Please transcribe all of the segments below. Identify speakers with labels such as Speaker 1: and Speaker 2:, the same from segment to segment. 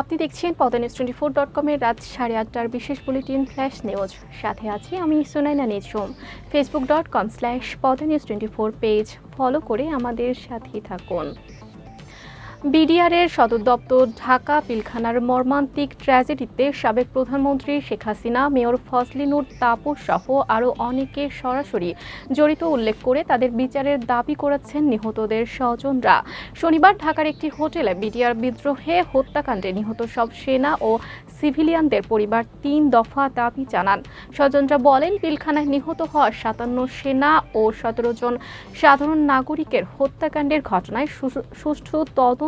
Speaker 1: আপনি দেখছেন পদা twenty four dot কমের রাত সাড়ে আটটার বিশেষ বুলেটিন ফ্ল্যাশ নিউজ। সাথে আছি আমি সোনাইনা নিজম ফেসবুক ডট কম স্ল্যাশ পদা টোয়েন্টি ফোর পেজ ফলো করে আমাদের সাথেই থাকুন। বিডিআরের সদর দপ্তর ঢাকা পিলখানার মর্মান্তিক ট্র্যাজেডিতে সাবেক প্রধানমন্ত্রী শেখ হাসিনা, মেয়র ফজলিনুর তাপস সহ আরও অনেকে সরাসরি জড়িত উল্লেখ করে তাদের বিচারের দাবি করেছেন নিহতদের স্বজনরা। শনিবার ঢাকার একটি হোটেলে বিডিআর বিদ্রোহে হত্যাকাণ্ডে নিহত সব সেনা ও সিভিলিয়ানদের পরিবার তিন দফা দাবি জানান। স্বজনরা বলেন, পিলখানায় নিহত হওয়া সাতান্ন সেনা ও সতেরো জন সাধারণ নাগরিকের হত্যাকাণ্ডের ঘটনায় সুষ্ঠু তদন্ত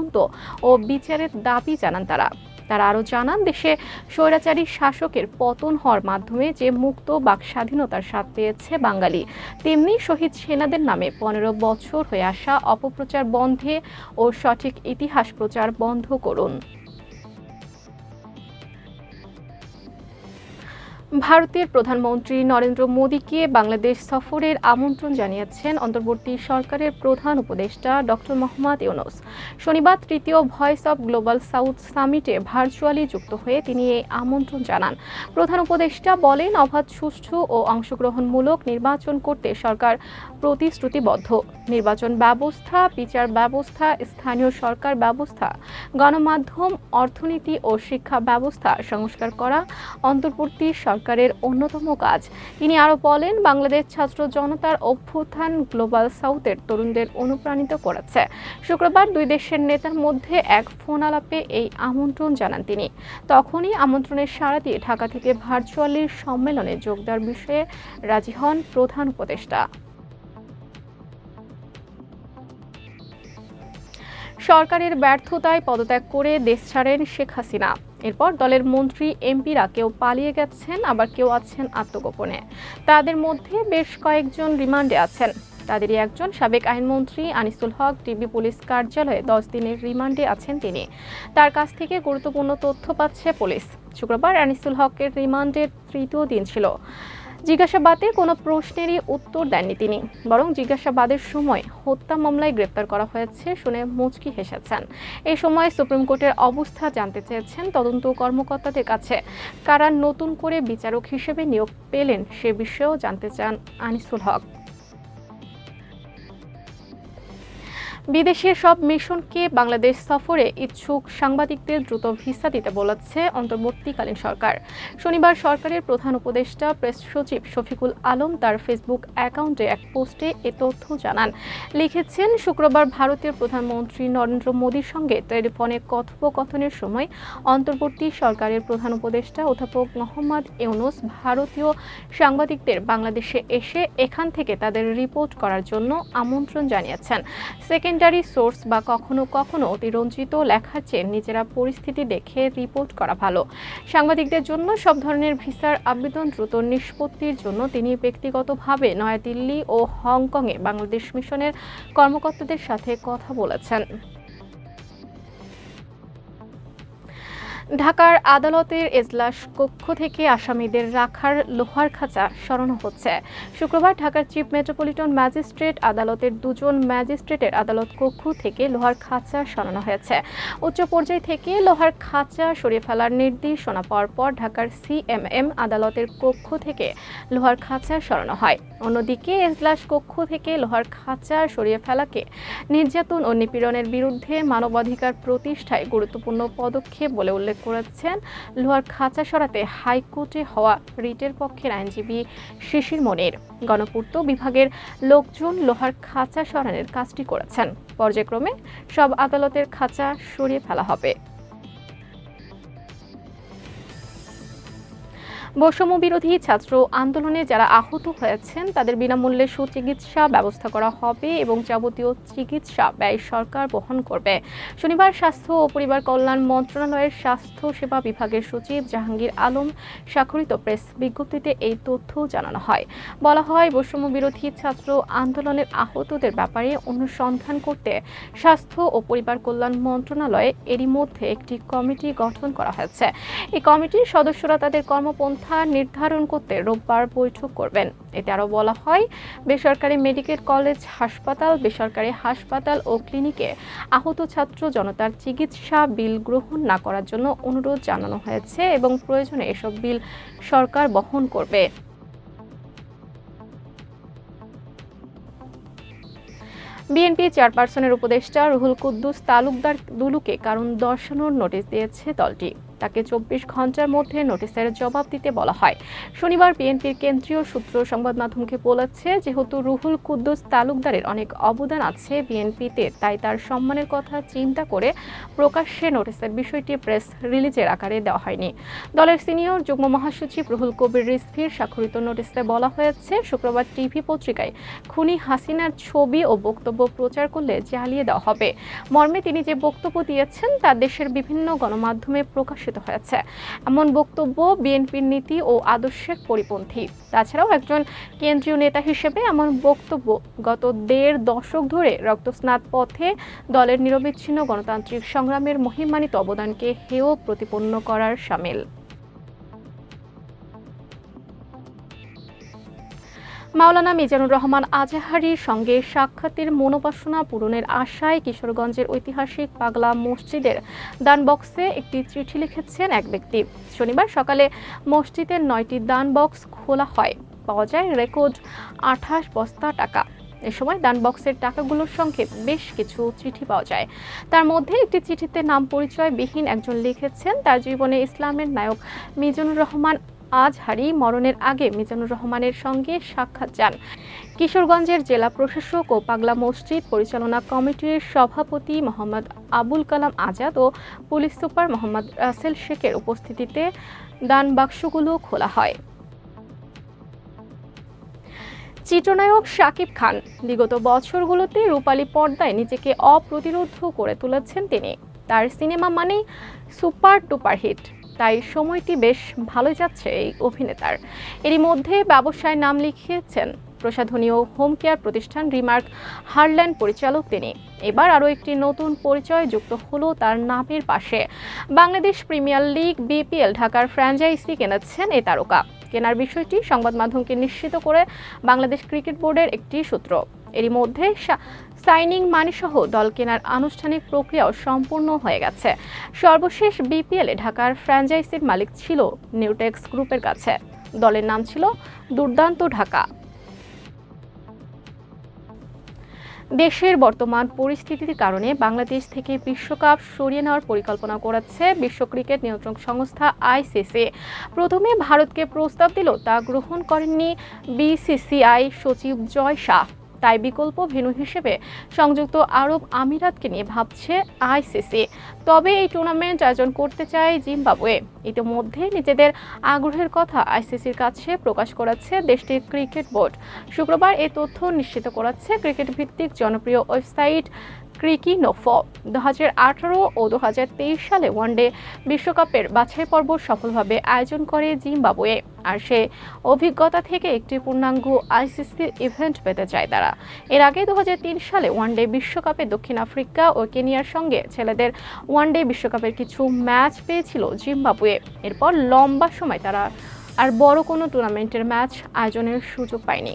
Speaker 1: ও বিচারের দাবি জানান তারা। তারা আরও জানান, দেশে স্বৈরাচারী শাসকের পতন হওয়ার মাধ্যমে যে মুক্ত বাক স্বাধীনতার স্বাদ পেয়েছে বাঙালি, তেমনি শহীদ সেনাদের নামে পনেরো বছর হয়ে আসা অপপ্রচার বন্ধে ও সঠিক ইতিহাস প্রচার বন্ধ করুন। ভারতের প্রধানমন্ত্রী নরেন্দ্র মোদীকে বাংলাদেশ সফরের আমন্ত্রণ জানিয়েছেন অন্তর্বর্তী সরকারের প্রধান উপদেষ্টা ডক্টর মোহাম্মদ ইউনুস। শনিবার তৃতীয় ভয়েস অব গ্লোবাল সাউথ সামিটে ভার্চুয়ালি যুক্ত হয়ে তিনি এই আমন্ত্রণ জানান। প্রধান উপদেষ্টা বলেন, অবাধ, সুষ্ঠু ও অংশগ্রহণমূলক নির্বাচন করতে সরকার প্রতিশ্রুতিবদ্ধ। নির্বাচন ব্যবস্থা, বিচার ব্যবস্থা, স্থানীয় সরকার ব্যবস্থা, গণমাধ্যম, অর্থনীতি ও শিক্ষা ব্যবস্থা সংস্কার করা, অন্তর্বর্তী সরকারের অন্যতম কাজ। তিনি আরও বলেন, বাংলাদেশ ছাত্র জনতার অভ্যুত্থান গ্লোবাল সাউথের তরুণদের অনুপ্রাণিত করেছে। শুক্রবার দুই দেশের নেতার মধ্যে এক ফোন আলাপে এই আমন্ত্রণ জানান তিনি। তখনই আমন্ত্রণের সাড়া দিয়ে ঢাকা থেকে ভার্চুয়ালি সম্মেলনে যোগ দেওয়ার বিষয়ে রাজি হন প্রধান উপদেষ্টা। সরকারের ব্যর্থতায় পদত্যাগ করে দেশ ছাড়েন শেখ হাসিনা। এরপর দলের মন্ত্রী, এমপিরা কেউ পালিয়ে গেছেন, আবার কেউ আছেন আত্মগোপনে। তাদের মধ্যে বেশ কয়েকজন রিমান্ডে আছেন। তাদেরই একজন সাবেক আইনমন্ত্রী আনিসুল হক, ডিবি পুলিশ কার্যালয়ে দশ দিনের রিমান্ডে আছেন তিনি। তার কাছ থেকে গুরুত্বপূর্ণ তথ্য পাচ্ছে পুলিশ। শুক্রবার আনিসুল হকের রিমান্ডের তৃতীয় দিন ছিল। জিজ্ঞাসাবাদে কোনো প্রশ্নেরই উত্তর দেননি তিনি, বরং জিজ্ঞাসাবাদের সময় হত্যা মামলায় গ্রেপ্তার করা হয়েছে শুনে মুচকি হেসেছেন। এই সময় সুপ্রিম কোর্টের অবস্থা জানতে চেয়েছেন তদন্ত কর্মকর্তাদের কাছে। কারা নতুন করে বিচারক হিসেবে নিয়োগ পেলেন সে বিষয়েও জানতে চান আনিসুল হক। বিদেশের সব মিশনকে বাংলাদেশ সফরে ইচ্ছুক সাংবাদিকদের দ্রুত ভিসা দিতে বলেছে অন্তর্বর্তীকালীন সরকার। শনিবার সরকারের প্রধান উপদেষ্টা, প্রেস সচিব শফিকুল আলম তার ফেসবুক অ্যাকাউন্টে এক পোস্টে এ তথ্য জানান। লিখেছেন, শুক্রবার ভারতের প্রধানমন্ত্রী নরেন্দ্র মোদীর সঙ্গে টেলিফোনে কথোপকথনের সময় অন্তর্বর্তী সরকারের প্রধান উপদেষ্টা অধ্যাপক মোহাম্মদ ইউনুস ভারতীয় সাংবাদিকদের বাংলাদেশে এসে এখান থেকে তাদের রিপোর্ট করার জন্য আমন্ত্রণ জানিয়েছেন। সেকেন্ডারি সোর্স বা কখনো কখনো অতিরঞ্জিত লেখার চেয়ে নিজেরা পরিস্থিতি দেখে রিপোর্ট করা ভালো। সাংবাদিকদের জন্য সব ধরনের ভিসার আবেদন দ্রুত নিষ্পত্তির জন্য তিনি ব্যক্তিগতভাবে নয়াদিল্লি ও হংকংয়ে বাংলাদেশ মিশনের কর্মকর্তাদের সাথে কথা বলেছেন। ঢাকার আদালতের এজলাস কক্ষ থেকে আসামিদের রাখার লোহার খাঁচা সরানো হচ্ছে। শুক্রবার ঢাকার চিফ মেট্রোপলিটন ম্যাজিস্ট্রেট আদালতের দুজন ম্যাজিস্ট্রেটের আদালত কক্ষ থেকে লোহার খাঁচা সরানো হয়েছে। উচ্চ পর্যায় থেকে লোহার খাঁচা সরিয়ে ফেলার নির্দেশনা পাওয়ার পর ঢাকার সিএমএম আদালতের কক্ষ থেকে লোহার খাঁচা সরানো হয়। অন্যদিকে এজলাস কক্ষ থেকে লোহার খাঁচা সরিয়ে ফেলাকে নির্যাতন ও নিপীড়নের বিরুদ্ধে মানবাধিকার প্রতিষ্ঠায় গুরুত্বপূর্ণ পদক্ষেপ বলে উল্লেখ করেছেন লোহার খাঁচা সরাতে হাইকোর্টে হওয়া রিটের পক্ষের আইনজীবী শিশির মনির। গণপূর্ত বিভাগের লোকজন লোহার খাঁচা সরানোর কাজটি করেছেন। পর্যায়ক্রমে সব আদালতের খাঁচা সরিয়ে ফেলা হবে। বৈষম্য বিরোধী ছাত্র আন্দোলনে যারা আহত হয়েছেন, তাদের বিনামূল্যে সুচিকিৎসা ব্যবস্থা করা হবে এবং যাবতীয় চিকিৎসা ব্যয় সরকার বহন করবে। শনিবার স্বাস্থ্য ও পরিবার কল্যাণ মন্ত্রণালয়ের স্বাস্থ্য সেবা বিভাগের সচিব জাহাঙ্গীর আলম স্বাক্ষরিত প্রেস বিজ্ঞপ্তিতে এই তথ্য জানানো হয়। বলা হয় বৈষম্য বিরোধী ছাত্র আন্দোলনের আহতদের ব্যাপারে অনুসন্ধান করতে স্বাস্থ্য ও পরিবার কল্যাণ মন্ত্রণালয়ে এরই মধ্যে একটি কমিটি গঠন করা হয়েছে। এই কমিটির সদস্যরা তাদের কর্মপন্থা কথা নির্ধারণ করতে রোববার বৈঠক করবেন। এতে আরও বলা হয়, বেসরকারি মেডিকেল কলেজ, হাসপাতাল, বেসরকারি হাসপাতাল ও ক্লিনিকে আহত ছাত্র জনতার চিকিৎসা বিল গ্রহণ না করার জন্য অনুরোধ জানানো হয়েছে এবং প্রয়োজনে এসব বিল সরকার বহন করবে। বিএনপি চেয়ারপারসনের উপদেষ্টা রুহুল কুদ্দুস তালুকদার দুলুকে কারণ দর্শানোর নোটিশ দিয়েছে দলটি। তাকে চব্বিশ ঘণ্টার মধ্যে নোটিশের জবাব দিতে বলা হয়। শনিবার বিএনপির কেন্দ্রীয় সূত্র সংবাদ মাধ্যমকে বলেছে, যেহেতু রুহুল কুদ্দুস তালুকদারের অনেক অবদান আছে বিএনপিতে, তাই তার সম্মানের কথা চিন্তা করে প্রকাশ্যে নোটিশের বিষয়টি প্রেস রিলিজের আকারে দেওয়া হয়নি। দলের সিনিয়র যুগ্ম মহাসচিব রুহুল কবির রিসভির স্বাক্ষরিত নোটিশে বলা হয়েছে, শুক্রবার টিভি পত্রিকায় খুনি হাসিনার ছবি ও বক্তব্য প্রচার করলে জ্বালিয়ে দেওয়া হবে। মর্মে তিনি যে বক্তব্য দিয়েছেন, তা দেশের বিভিন্ন গণমাধ্যমে প্রকাশিত হয়েছে। এমন বক্তব্য বিএনপির নীতি ও আদর্শের পরিপন্থী। তাছাড়াও একজন কেন্দ্রীয় নেতা হিসেবে এমন বক্তব্য গত দেড় দশক ধরে রক্তস্নাত পথে দলের নিরবিচ্ছিন্ন গণতান্ত্রিক সংগ্রামের মহিমানিত অবদানকে হেয় প্রতিপন্ন করার সামিল। মাওলানা মিজানুর রহমান আজাহারির সঙ্গে সাক্ষাতের মনোবাসনা পূরণের আশায় কিশোরগঞ্জের ঐতিহাসিক পাগলা মসজিদের দান বক্সে একটি চিঠি লিখেছেন এক ব্যক্তি। শনিবার সকালে মসজিদের নয়টি দান বক্স খোলা হয়। পাওয়া যায় রেকর্ড আঠাশ বস্তা টাকা। এ সময় দান বক্সের টাকাগুলোর সঙ্গে বেশ কিছু চিঠি পাওয়া যায়। তার মধ্যে একটি চিঠিতে নাম পরিচয় বিহীন একজন লিখেছেন। তার জীবনে ইসলামের নায়ক মিজানুর রহমান আজহারি মরণের আগে মিজানুর রহমানের সঙ্গে সাক্ষাৎ যান। কিশোরগঞ্জের জেলা প্রশাসক ও পাগলা মসজিদ পরিচালনা কমিটির সভাপতি মোহাম্মদ আবুল কালাম আজাদ ও পুলিশ সুপার মোহাম্মদ রাসেল শেখের উপস্থিতিতে দান বাক্সগুলো খোলা হয়। চিত্রনায়ক শাকিব খান, বিগত বছরগুলোতে রূপালী পর্দায় নিজেকে অপ্রতিরোধ করে তুলেছেন তিনি। তার সিনেমা মানেই সুপার টুপার হিট। তাই সময়টি বেশ ভালোই যাচ্ছে এই অভিনেতার। এরই মধ্যে ব্যবসায় নাম লিখিয়েছেন প্রসাধনীয় হোম কেয়ার প্রতিষ্ঠান রিমার্ক হারল্যান্ড পরিচালক তিনি। এবার আরও একটি নতুন পরিচয় যুক্ত হলো তার নামের পাশে। বাংলাদেশ প্রিমিয়ার লিগ, বিপিএল ঢাকার ফ্র্যাঞ্চাইজি কিনেছেন এই তারকা। কেনার বিষয়টি সংবাদ মাধ্যমকে নিশ্চিত করে বাংলাদেশ ক্রিকেট বোর্ডের একটি সূত্র। এরই মধ্যে সাইনিং মানি সহ দল কেনার আনুষ্ঠানিক প্রক্রিয়াও সম্পূর্ণ হয়ে গেছে। সর্বশেষ বিপিএলে ঢাকার ফ্র্যাঞ্চাইজির মালিক ছিল নিউটেক্স গ্রুপের কাছে। দলের নাম ছিল দুর্দান্ত ঢাকা। দেশের বর্তমান পরিস্থিতির কারণে বাংলাদেশ থেকে বিশ্বকাপ সরিয়ে নেওয়ার পরিকল্পনা করেছে বিশ্ব ক্রিকেট নিয়ন্ত্রক সংস্থা আইসিসি। প্রথমে ভারতকে প্রস্তাব দিল, তা গ্রহণ করেননি বিসিসিআই সচিব জয় শাহ। তাই বিকল্প ভেন্যু হিসেবে সংযুক্ত আরব আমিরাতকে নিয়ে ভাবছে আইসিসি। তবে এই টুর্নামেন্ট আয়োজন করতে চায় জিম্বাবুয়ে। ইতিমধ্যে নিজেদের আগ্রহের কথা আইসিসির কাছে প্রকাশ করাচ্ছে দেশটির ক্রিকেট বোর্ড। শুক্রবার এ তথ্য নিশ্চিত করাচ্ছে ক্রিকেট ভিত্তিক জনপ্রিয় ওয়েবসাইট ক্রিকি নোফো দু ও দু হাজার তেইশ সালে ওয়ানডে বিশ্বকাপের বাছাই পর্ব সফলভাবে আয়োজন করে জিম্বাবুয়ে। আর সে অভিজ্ঞতা থেকে একটি পূর্ণাঙ্গ আইসিসি ইভেন্ট পেতে চায় তারা। এর আগে দু হাজার তিন সালে ওয়ানডে বিশ্বকাপে দক্ষিণ আফ্রিকা ও কেনিয়ার সঙ্গে ছেলেদের ওয়ানডে বিশ্বকাপের কিছু ম্যাচ পেয়েছিল জিম্বাবুয়ে। এরপর লম্বা সময় তারা আর বড় কোনো টুর্নামেন্টের ম্যাচ আয়োজনের সুযোগ পায়নি।